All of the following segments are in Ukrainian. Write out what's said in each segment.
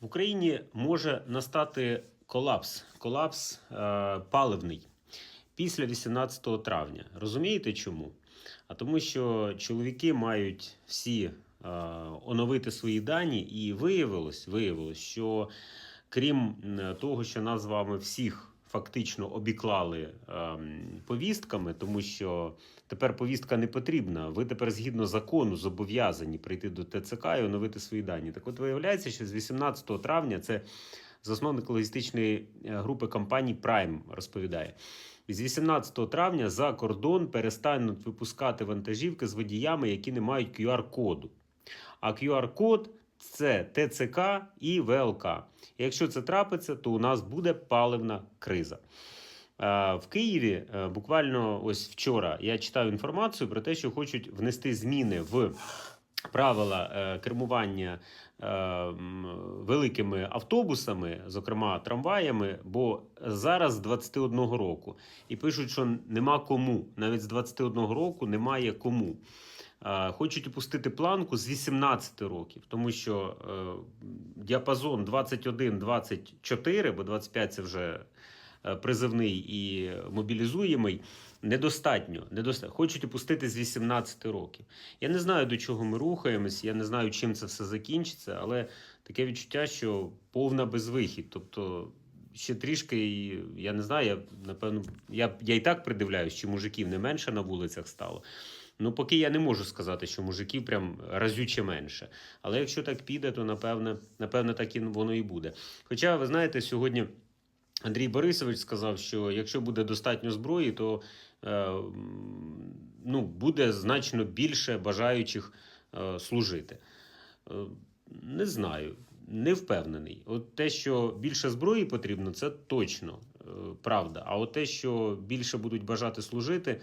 В Україні може настати колапс, колапс е, паливний після 18 травня. Розумієте чому? А тому, що чоловіки мають всі е, оновити свої дані, і виявилось, виявилось, що крім того, що нас з вами всіх фактично обіклали ем, повістками, тому що тепер повістка не потрібна. Ви тепер згідно закону зобов'язані прийти до ТЦК і оновити свої дані. Так от виявляється, що з 18 травня це засновник логістичної е, групи компаній Prime розповідає. З 18 травня за кордон перестануть випускати вантажівки з водіями, які не мають QR-коду. А QR-код це ТЦК і ВЛК. Якщо це трапиться, то у нас буде паливна криза. Е, В Києві е, буквально ось вчора я читав інформацію про те, що хочуть внести зміни в правила е, кермування великими автобусами, зокрема трамваями, бо зараз з 21 року. І пишуть, що нема кому. Навіть з 21 року немає кому. Е, Хочуть опустити планку з 18 років, тому що е, діапазон 21-24, бо 25 це вже е, призивний і мобілізуємий, недостатньо. недостатньо. Хочуть опустити з 18 років. Я не знаю, до чого ми рухаємось, я не знаю, чим це все закінчиться, але таке відчуття, що повна безвихідь. Тобто. Ще трішки, я не знаю, я напевно, я, я і так придивляюсь, чи мужиків не менше на вулицях стало. Ну, поки я не можу сказати, що мужиків прям разюче менше. Але якщо так піде, то напевне, напевне так і воно і буде. Хоча, ви знаєте, сьогодні Андрій Борисович сказав, що якщо буде достатньо зброї, то е, ну, буде значно більше бажаючих е, служити. Е, не знаю, не впевнений. От те, що більше зброї потрібно, це точно е, правда. А от те, що більше будуть бажати служити,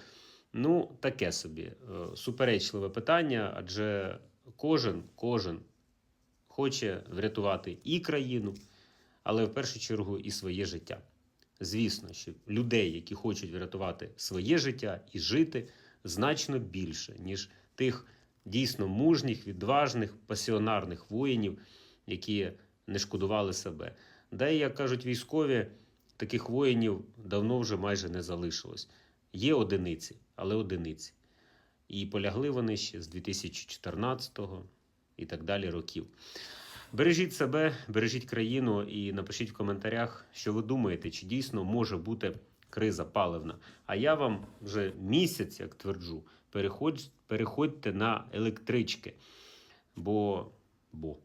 ну таке собі е, суперечливе питання, адже кожен, кожен хоче врятувати і країну, але в першу чергу і своє життя. Звісно, що людей, які хочуть врятувати своє життя і жити, значно більше, ніж тих дійсно мужніх, відважних, пасіонарних воїнів, які не шкодували себе. Да як кажуть військові, таких воїнів давно вже майже не залишилось. Є одиниці, але одиниці. І полягли вони ще з 2014-го і так далі років. Бережіть себе, бережіть країну і напишіть в коментарях, що ви думаєте, чи дійсно може бути криза паливна. А я вам вже місяць, як тверджу, переходь, переходьте на електрички. Бо, бо.